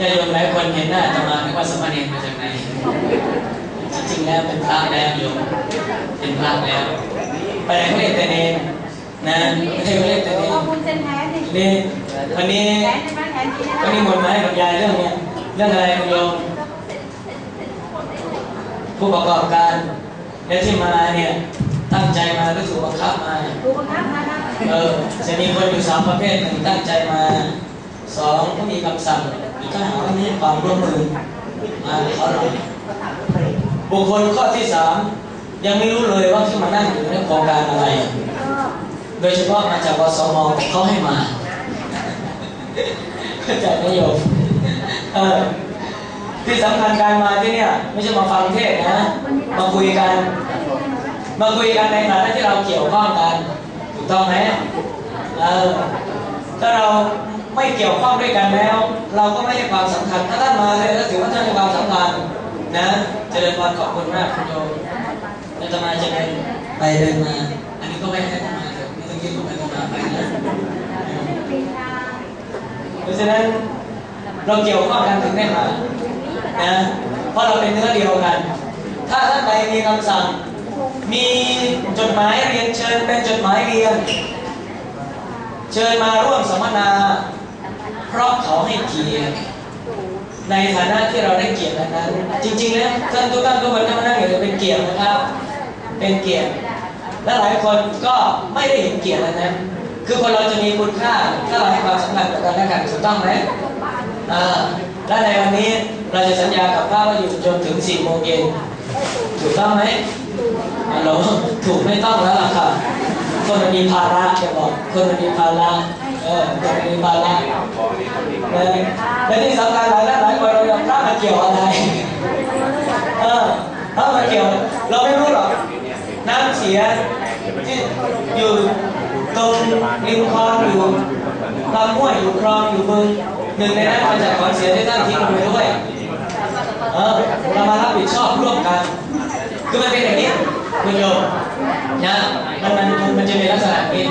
ญาติโยมหลายคนเห็นหน้าจะมาไม่ว่าสมณเณรมาจากไหนจริงๆแล้วเป็นพระแล้วโยมเป็นพระแล้วไปไหนก็เรียกแต่เนรนะไม่ใช่เรียกแต่เนรขอบคุณเซนแทนดินี่วันนี้แทนใช่ไหมแทนดีนะวันนี้มนต์มาให้บรรยายเรื่องเนี้ยเรื่องอะไรคุณโยมผู้ประกอบการและที่มาเนี่ยตั้งใจมาหรือถูกบังคับมาดูบังคับนะนะเออจะมีคนอยู่สามประเภทหนึ่งตั้งใจมาสองก็มีคำสั่ง อีกข้อหาว่าไม่ให้ความร่วมมือมาขอหน่อยบุคคลข้อที่สามยังไม่รู้เลยว่าที่มานั่งอยู่ในโครงการอะไร โดยเฉพาะมาจากวสมเขาให้มาเข้าใจไมโยมเออที่สำคัญการมาที่เนี่ยไม่ใช่มาฟังเทศน์นะ มาคุยกัน มาคุยกันในฐานะที่เราเกี่ยวข้องกัน ถูกต้องไหมเออถ้าเรา ไม่เกี่ยวข้องด้วยกันแล้ว เราก็ไม่ให้ความสำคัญถ้าท่านมาเลยก็ถือว่าท่านให้ความสำคัญนะ เจริญพรขอบคุณมากคุณโยมแล้วจะมาจะเดินไปเดินมา อันนี้ก็ไม่ให้ท่านมาเถอะไม่ต้องยื่นเข้าไปต้องมาไปนะเพราะฉะนั้นเราเกี่ยวข้องกันถึงได้มานะเพราะเราเป็นเนื้อเดียวกัน ถ้าท่านใดมีคำสั่ง มีจดหมายเรียนเชิญเป็นจดหมายเรียน เชิญมาร่วมสัมมนา เพราะเขาให้เกียรติในฐานะที่เราได้เกียรตินั้น จริงๆแล้วท่านทุกท่านทุกคนที่มานั่งอยู่เป็นเกียรตินะครับ เป็นเกียรติ และหลายคนก็ไม่ได้เห็นเกียรตินนั้น คือคนเราจะมีคุณค่าถ้าเราให้ความสำคัญกับกันและกันถูกต้องไหมอ่าและในวันนี้เราจะสัญญากับพระว่าอยู่จนถึง4โมงเย็นถูกต้องไหมฮัลโหลถูกไม่ต้องแล้วล่ะค่ะคนมันมีภาระจะบอก คนมันมีภาระ เออคนมันมีภาระเลยและที่สำคัญหลายท่านหลายคนเราพระมาเกี่ยวอะไร เออพระมาเกี่ยว เราไม่รู้หรอก น้ำเสียที่อยู่ตรงริมคลองอยู่ลำห้วยอยู่คลองอยู่บึงหนึ่งในนั้นมาจากของเสียที่ท่านทิ้งลงไปด้วย เออเรามารับผิดชอบร่วมกัน คือมันเป็นอย่างนี้คุณโยมนะมัน มันมันมันจะมีลักษณะนี้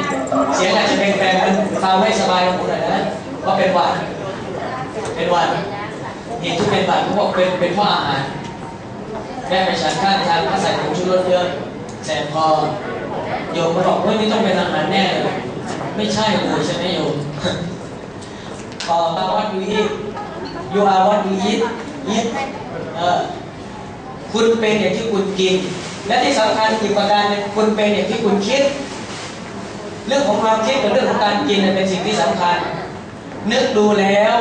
เสียงอาจจะเป็นแปลงมันฟังไม่สบายของคุณหน่อยนะเพราะเป็นหวัดเป็นหวัดเหตุที่เป็นหวัดเขาบอกเป็นเป็นเพราะอาหารแม่ไปฉันข้างทางก็ใส่ผงชูรสเยอะแสบคอโยมมาบอกว่านี่ต้องเป็นอาหารแน่เลยไม่ใช่เลยใช่ไหมโยมพอมาวัดยูยิยูอาวัดยูยิยิเออคุณเป็นอย่างที่คุณกิน และที่สำคัญอีกประการนึงคุณเป็นอย่างที่คุณคิด เรื่องของความคิดกับเรื่องของการกินเป็นสิ่งที่สำคัญ นึกดูแล้ว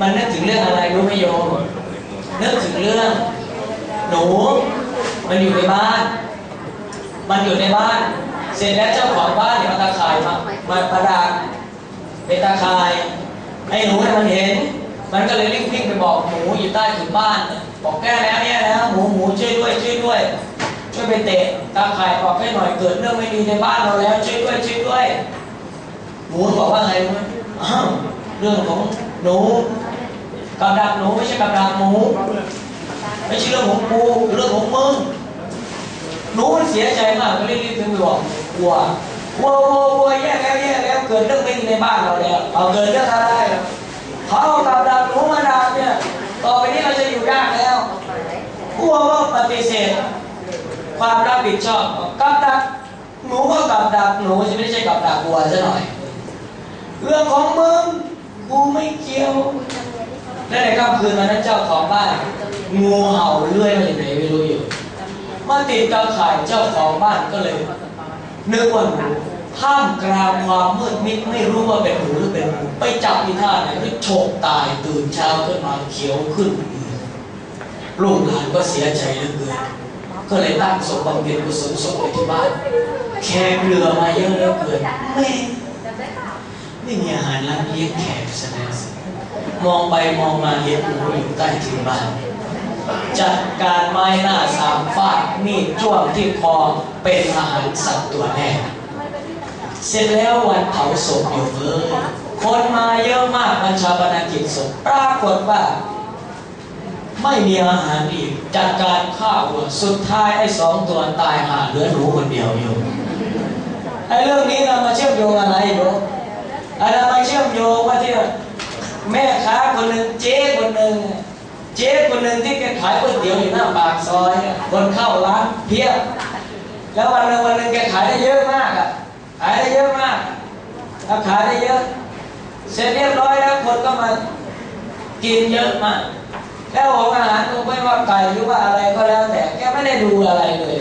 มันนึกถึงเรื่องอะไรรู้ไหมโยมนึกถึงเรื่อง หนู มันอยู่ในบ้าน มันอยู่ในบ้าน เสร็จแล้วเจ้าของบ้านเนี่ยเอาตาข่ายมามาประดับเป็นตาข่ายไอ้หนูเนี่ยมันเห็น มันก็เลยรีบวิ่งไปบอกหมูอยู่ใต้ถุนบ้าน บอกแก้แล้วเนี่ยแล้วหมูหมูช่วยด้วยช่วยด้วย ช่วยไปเตะ ตาข่ายออกให้หน่อยเกิดเรื่องไม่ดีในบ้านเราแล้วช่วยด้วยช่วยด้วยหมูบอกว่าไงรู้ไหมอ้าวเรื่องของหนูกับดักหนูไม่ใช่กับดักหมูไม่ใช่เรื่องของกูเรื่องของมึงหนูเสียใจมากก็รีบๆถึงไปบอกวัววัววัววัวแย่แล้วแย่แล้วเกิดเรื่องไม่ดีในบ้านเราแล้วเอาเกิดเรื่องอะไรเขาเอากับดักหนูมาดักเนี่ยต่อไปนี้เราจะอยู่ยากแล้ววัวก็ปฏิเสธ ความรับผิดชอบกับดักหนูก็กับดักหนูจะไม่ใช่กับดักวัวซะหน่อย เรื่องของมึงกูไม่เกี่ยวและในค่ำคืนวันนั้นเจ้าของบ้าน งูเห่าเลื่อยมาจากไหนไม่รู้อยู่มาติดตาข่ายเจ้าของบ้านก็เลยนึกว่าหนูท่ามกลางความมืดมิดไม่รู้ว่าเป็นหนูหรือเป็นหนูไปจับอีท่าไหนก็โฉกตายตื่นเช้าขึ้นมาเขียวขึ้น ลูกหลานก็เสียใจเหลือเกิน ก็เลยตั้งศพบำเพ็ญกุศลศพไว้ที่บ้าน แขกเรือมาเยอะเหลือเกินไม่ไม่มีอาหารร้านเลี้ยงแขกซะแล้วสิมองไปมองมาเห็นหมูอยู่ใต้ถุนบ้าน จัดการไม้หน้าสามฟาดมีดจ้วงที่คอเป็นอาหารสัตว์ตัวแรกเสร็จแล้ววันเผาศพอยู่เลยคนมาเยอะมากวันชาปนกิจศพปรากฏว่า ไม่มีอาหารอีกจัดการฆ่าวัวสุดท้ายไอ้สองตัวตายหาเหลือหนูคนเดียวอยู่ไอ้เรื่องนี้เรามาเชื่อมโยงอะไรอยู่อะไรมาเชื่อมโยงว่าที่แม่ค้าคนหนึ่งเจ๊คนหนึ่งเจ๊คนหนึ่งที่แกขายก๋วยเตี๋ยวอยู่หน้าปากซอยคนเข้าร้านเพียบแล้ววันหนึ่งวันหนึ่งแกขายได้เยอะมากอะขายได้เยอะมากถ้าขายได้เยอะ เสร็จเรียบร้อยแล้วคนก็มากินเยอะมาก แล้ว องอาไก่หรือว่าอะไรก็แล้วแต่แกไม่ได้ดูอะไรเลย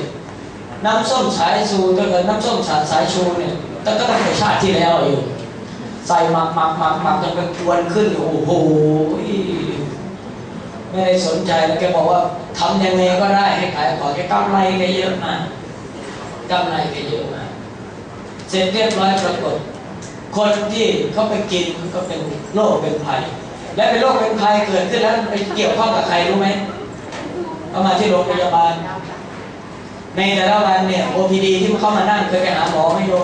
น้ำส้มสายชูถ้าเกิดน้ำส้มสายสายชูเนี่ยก็ต้องเป็นชาติที่แล้วอยู่ใส่หมักหมักหมักหมักจนเป็นกวนขึ้นโอ้โหไม่ได้สนใจแล้วแกบอกว่าทำยังไงก็ได้ให้ขายของแกกำไรแกเยอะมากกำไรแกเยอะมากเสร็จเรียบร้อยปรากฏคนที่เขาไปกินก็เป็นโรคเป็นภัย และเป็นโรคเป็นภัยเกิดขึ้นแล้วไปเกี่ยวข้องกับใครรู้ไหม เขามาที่โรงพยาบาล ในแต่ละวันเนี่ย OPD ที่มันเข้ามานั่งเคยไปหาหมอไหม่รู้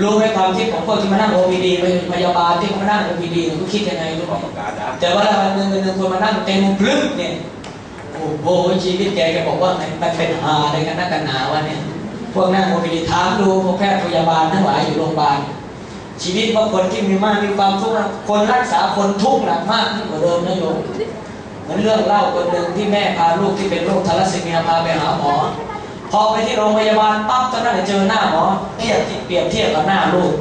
รู้ไหมความคิดของพวกที่มานั่ง OPD เป็นพยาบาลที่มานั่ง OPD เนี่ยเขาคิดยังไงรู้ไหมแต่ว่าวันหนึ่งวันหนึ่งคนมานั่งเต็มพลึกเนี่ยโอ้โหชีวิตแกแกบอกว่าไงมันเป็นหาอะไรกันนักกันหนาวะเนี่ยพวกนั่ง OPD ถามดูพวกแพทย์พยาบาลทั้งหลายอยู่โรงพยาบาลชีวิตว่าคนที่มีมากมีความทุกข์นะคนรักษาคนทุกข์หนักมากยิ่กว่าเดิมนะโยม มือนเรื่องเล่าคนหนึ่งที่แม่พาลูกที่เป็นโรคทาลัสซีเมียพาไปหาหมอ พอไปที่โรงพยาบาลปั๊บตอนนั้นเจอหน้าหมอเทียบเปรียบเทียบกับหน้าลูก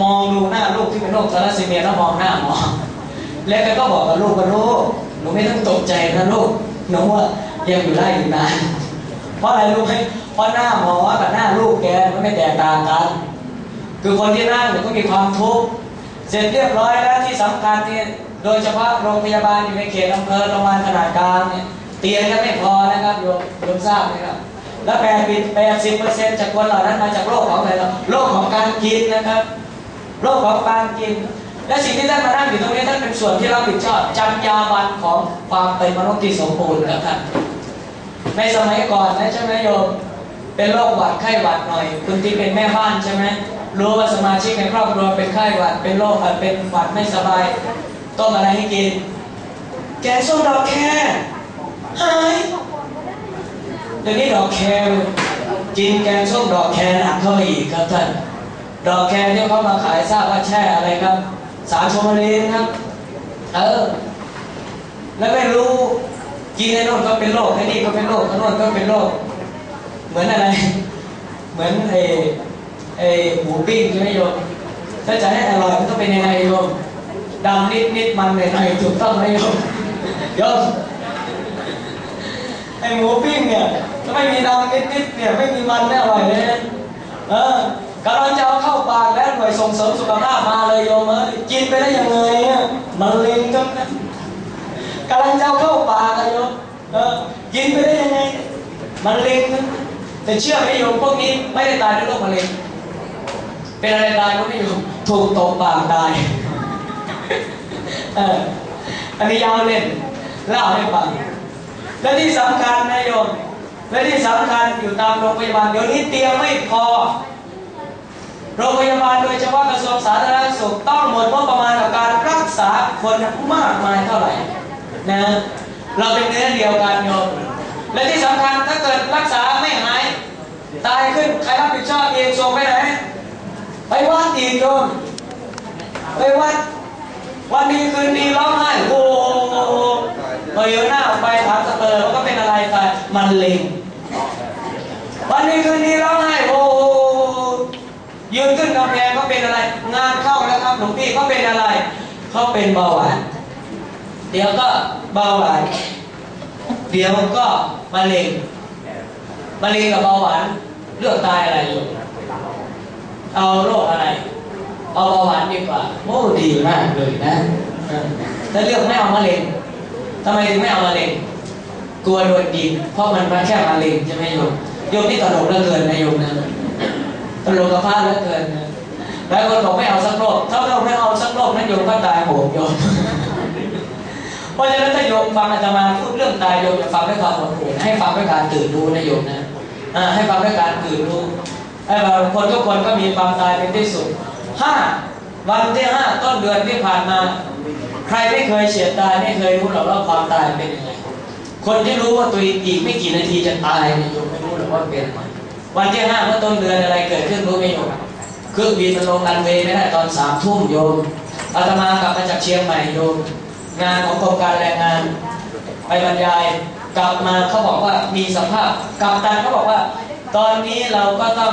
มองดูหน้าลูกที่เป็นโรคทาลัสซีเมียแล้วมองหน้าหมอ แล้วแกก็บอกกับลูกว่าลูกหนูไม่ต้องตกใจนะลูกหนูว่ายังอยู่ได้อยู่นานเพราะอะไรรู้ไหมเพราะหน้าหมอกับหน้าลูกแกมันไม่แตกต่างกัน คือคนที่นั่งเนี่ยก็มีความทุกข์ เสร็จเรียบร้อยแล้วที่สำคัญเนี่ยโดยเฉพาะโรงพยาบาลอยู่ในเขตอำเภอโรงพยาบาลขนาดกลางเนี่ยเตียงก็ไม่พอนะครับโยมโยมทราบไหมครับ แล้วแปดสิบแปดสิบเปอร์เซ็นต์จากคนเหล่านั้นมาจากโรคของอะไรล่ะโรคของการกินนะครับ โรคของการกิน และสิ่งที่ท่านมานั่งอยู่ตรงนี้ท่านเป็นส่วนที่รับผิดชอบจรรยาบรรณของความเป็นมนุษย์ที่สมบูรณ์ครับท่านในสมัยก่อนนะใช่ไหมโยมเป็นโรคหวัดไข้หวัดหน่อย คุณที่เป็นแม่บ้านใช่ไหม รู้ว่าสมาชิกในครอบครัวเป็นไข้หวัดเป็นโรคเป็นหวัดไม่สบายต้มอะไรให้กิน แกงส้มดอกแครหายเดี๋ยวนี้ดอกแครกินแกงส้มดอกแครหนักเข้าไปอีกครับท่านดอกแครที่เขามาขายทราบว่าแช่อะไรครับ สารโฟร์มาลีนครับ เออ แล้วไม่รู้กินไอ้โน่นก็เป็นโรคไอ้นี่ก็เป็นโรคไอ้โน่นก็เป็นโรคเหมือนอะไร เหมือนไอ้ ไอหมูปิ้งใช่ไหมโยมถ้าจะให้อร่อยมันต้องเป็นยังไงโยมดำนิดนิดมันหน่อยหน่อยถูกต้องไหมโยมโยมไอหมูปิ้งเนี่ยถ้าไม่มีดำนิดนิดเนี่ยไม่มีมันไม่อร่อยเลยเออกำลังจะเอาเข้าปากแล้วหน่วยส่งเสริมสุขภาพมาเลยโยมเอ้ยกินไปได้ยังไงอะมันเล็งจังนกำลังจะเอาเข้าปากอะโยมเออกินไปได้ยังไงมันเล็งนแต่เชื่อไหมโยมพวกนี้ไม่ได้ตายด้วยโรคมะเร็ง เป็นอะไรตายก็ไม่โยมถูกตบปากตายเอออันนี้ยาวเล่นเล่าให้ฟังและที่สำคัญนะโยมและที่สำคัญอยู่ตามโรงพยาบาลเดี๋ยวนี้เตียงไม่พอ โรงพยาบาลโดยเฉพาะกระทรวงสาธารณสุขต้องหมดงบประมาณกับการรักษาคนมากมายเท่าไหร่นะเราเป็นเนื้อเดียวกันโยมและที่สำคัญถ้าเกิดรักษาไม่หาย ตายขึ้นใครรับผิดชอบเองส่งไปไหน ไปวัดอีกโยมไปวัด วันนี้คืนดีร้องไห้โอ้โหอยอะหน้าออกไปถามสเปอร์ว่าก็เป็นอะไรตายมันเลงวันนี้คืนนี้ร้องไห้โอ้ยืนขึ้นกำแพงก็เป็นอะไร งานเข้าแล้วครับหลวงพี่เขาเป็นอะไรเขาเป็นเบาหวานเดี๋ยวก็เบาหวานเดี๋ยวก็มะเร็งมะเร็งกับเบาหวานเลือกตายอะไรอยู่ เอาโรคอะไร เอาเบาหวานดีกว่าโอ้ดีมากเลยนะถ้าเลือกไม่เอามะเร็งทำไมถึงไม่เอามะเร็งกลัวโดนยิงเพราะมันมาแค่มะเร็งใช่ไหมโยมโยมนี่ตลกเหลือเกินนะโยมนะตลกกับพระเหลือเกินนะแล้วคนบอกไม่เอาสักโรคถ้าเราไม่เอาสักโรคนั้นโยมก็ตายโหงโยมเพราะฉะนั้นถ้าโยมฟังอาตมาพูดเรื่องตายโยมจะฟังด้วยความหดหู่ให้ฟังด้วยการตื่นรู้นะโยมนะอ่าให้ฟังด้วยการตื่นรู้ ให้เราคนทุกคนก็มีความตายเป็นที่สุดห้าวันที่ห้าต้นเดือนที่ผ่านมา ใครไม่เคยเฉียดตายไม่เคยรู้หรอกว่าความตายเป็นยังไงคนที่รู้ว่าตัวเองอีกไม่กี่นาทีจะตายเนี่ยโยมไม่รู้หรอกว่าเป็นอะไรวันที่ห้าเมื่อต้นเดือนอะไรเกิดขึ้นรู้ไหมโยมเครื่องบินมันลงรันเวย์ไม่ได้ตอนสามทุ่มโยมอาตมากลับมาจากเชียงใหม่โยมงานของกรมการแรงงาน ไปบรรยายกลับมาเขาบอกว่ามีสภาพกัปตันเขาบอกว่า ตอนนี้เราก็ต้อง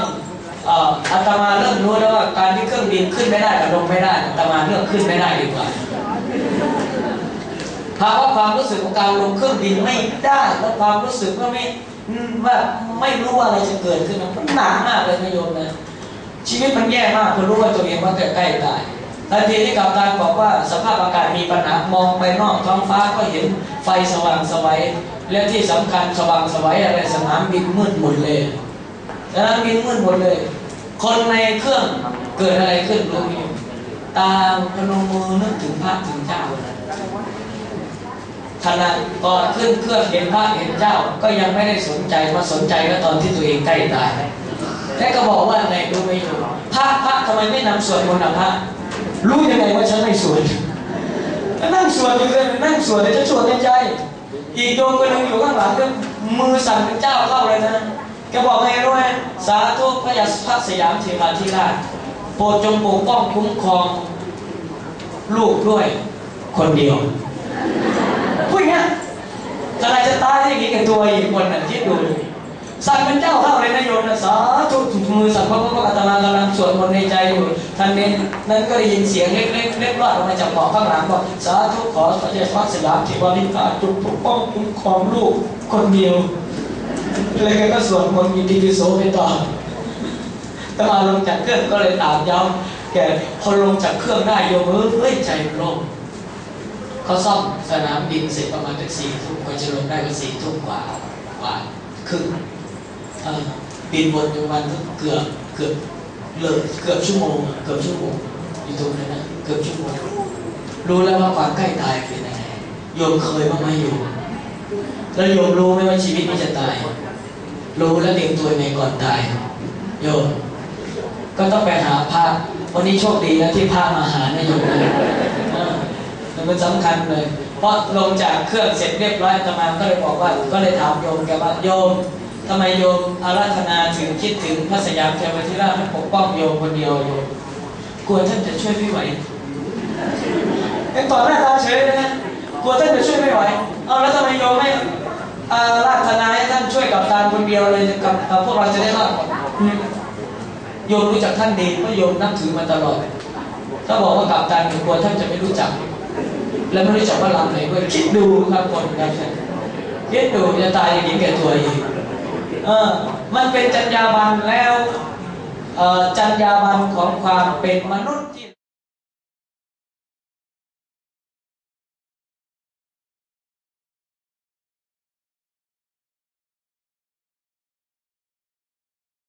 อาตมาเริ่มรู้แล้วว่าการที่เครื่องบินขึ้นไม่ได้กับลงไม่ได้อาตมาเลือกขึ้นไม่ได้ดีกว่าภาวะความรู้สึกของการลงเครื่องบินไม่ได้แล้วความรู้สึกว่าไม่ว่าไม่รู้ว่าอะไรจะเกิดขึ้นมันหนักมากเลยนะโยมนะชีวิตมันแย่มากพอรู้ว่าตัวเองว่าใกล้ตายทันทีที่กัปตันบอกว่าสภาพอากาศมีปัญหามองไปนอกท้องฟ้าก็เห็นไฟสว่างสวัยและที่สำคัญสว่างสวัยอะไรสนามบินมืดหมดเลย สนามบินมืดหมดเลย คนในเครื่องเกิดอะไรขึ้นรู้ไหมตามพนมมือนึกถึงพระถึงเจ้าขณะก่อนขึ้นเครื่องเห็นพระเห็นเจ้าก็ยังไม่ได้สนใจมาสนใจก็ตอนที่ตัวเองใกล้ตายและก็บอกว่าไงรู้ไหมพระพระทำไมไม่นำสวดมนต์อะพระรู้ยังไงว่าฉันไม่สวดนั่งสวดอยู่เลยนั่งสวดแต่จะสวดในใจ อีกโยมคนหนึ่งอยู่ข้างหลังก็มือสั่นเป็นเจ้าเข้าเลยนะ แกบอกไงรู้ไหมสาธุพระยาพระสยามเทวาธิราชโปรดจงปกป้องคุ้มครอง ลูกด้วย คนเดียวพูดอย่างเงี้ยขณะจะตายอย่างนี้กับตัวอีกคนน่ะคิดดูสั่นเป็นเจ้าเข้าเลยนะโยมนะสาธุถูกมือสั่นเพราะว่าอาตมา กำลังสวดมนต์ในใจอยู่ท่านเน้นนั้นก็ได้ยินเสียงเล็กๆเล็กรอดออกมาจากเบาข้างหลังบอกสาธุขอพระเจ้าพระสยามเทวาธิราชจงปกป้องคุ้มครองลูกคนเดียว แล้วก็สวดมนต์มีดีพิโสไปต่อแต่มาลงจากเครื่องก็เลยตามย้ำแกพอลงจากเครื่องได้โยมเฮ้ยใจโล่งเขาซ่อมสนามบินเสร็จประมาณสักสี่ทุ่มกว่าจะลงได้ก็สี่ทุ่มกว่ากว่าครึ่งบินวนอยู่ประมาณเกือบเกือบเลยเกือบชั่วโมงเกือบชั่วโมงอยู่ตรงนั้นนะเกือบชั่วโมงรู้แล้วว่าความใกล้ตายเป็นยังไงโยมเคยบ้างไหมโยมแล้วโยมรู้ไหมว่าชีวิตนี้จะตาย รู้แล้วเตรียมตัวยังก่อนตายโยมก็ต้องไปหาพระวันนี้โชคดีนะที่พระมาหานะโยมเออมันเป็นสำคัญเลย เพราะลงจากเครื่องเสร็จเรียบร้อยตมาก็เลยบอกว่าก็เลยถามโยมแกว่าโยมทำไมโยมอาราธนาถึงคิดถึงพระสยามเทวทิราชให้ปกป้องโยมคนเดียวโยมกลัวท่านจะช่วยไม่ไหวไอ้ตอหน้าตาเฉยเลยนะกลัวท่านจะช่วยไม่ไหวเอาแล้วทำไมโยมไม่ ราธนาให้ท่านช่วยกับตาคนเดียวเลยกับพวกเราจะได้รอดโยมรู้จักท่านดีเพราะโยมนับถือมาตลอด ถ้าบอกว่ากับตารกลัวท่านจะไม่รู้จัก และไม่รู้จักว่าลำไหนด้วยคิดดูครับคนครับคิดดูจะตายอย่างนี้แก่ตัวอีกเออ มันเป็นจรรยาบรรณแล้วเออจรรยาบรรณของความเป็นมนุษย์